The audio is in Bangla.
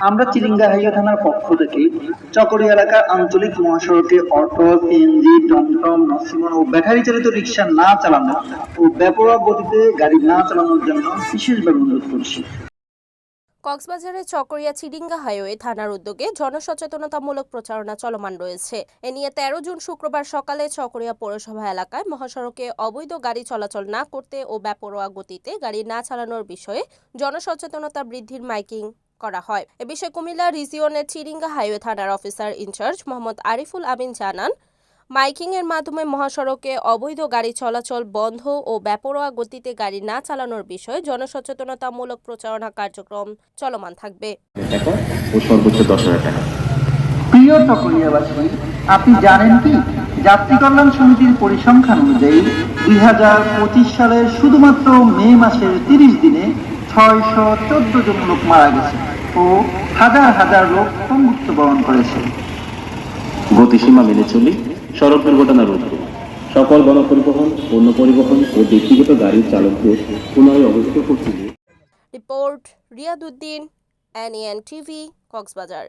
আমরা চিরিঙ্গাহাইয়া থানার পক্ষ থেকে চকরি এলাকার আঞ্চলিক মহাসড়কে অটো সিএনজি টমটম নসিমন ও ব্যাটারি চালিত রিক্সা না চালানো ও বেপরোয়া গতিতে গাড়ি না চালানোর জন্য বিশেষভাবে অনুরোধ করছি। কক্সবাজারের চকরিয়া চিডিঙ্গা হাইওয়ে থানার উদ্যোগে জনসচেতনতামূলক প্রচারণা চলমান রয়েছে। এ নিয়ে তেরো জুন শুক্রবার সকালে চকরিয়া পৌরসভা এলাকায় মহাসড়কে অবৈধ গাড়ি চলাচল না করতে ও বেপরোয়া গতিতে গাড়ি না চালানোর বিষয়ে জনসচেতনতা বৃদ্ধির মাইকিং করা হয়। এ বিষয়ে কুমিল্লা রিজিয়নের চিরিঙ্গা হাইওয়ে থানার officer in charge Mohammad Ariful Amin জানান মাইকিং এর মাধ্যমে মহাসড়কে অবৈধ গাড়ি চলাচল বন্ধ ও বেপরোয়া গতিতে গাড়ি না চালানোর বিষয়ে জনসচেতনতামূলক প্রচারণা কার্যক্রম চলমান থাকবে। প্রিয় চকরিয়াবাসী আপনি জানেন কি? যাত্রী কল্যাণ সমিতির পরিসংখ্যান অনুযায়ী দুই হাজার পঁচিশ সালের শুধুমাত্র মে মাসের তিরিশ দিনে ছয়শো চোদ্দ জন লোক মারা গেছে। ও হাজার হাজার লোক মৃত্যুবরণ বরণ করেছে। গতিসীমা মেনে চলি সড়ক দুর্ঘটনা রোধ করি। সকল গণপরিবহন পণ্য পরিবহন ও ব্যক্তিগত গাড়ির চালকদের পুনরায় অবহিত করতে report Riaduddin NN TV Cox's Bazar.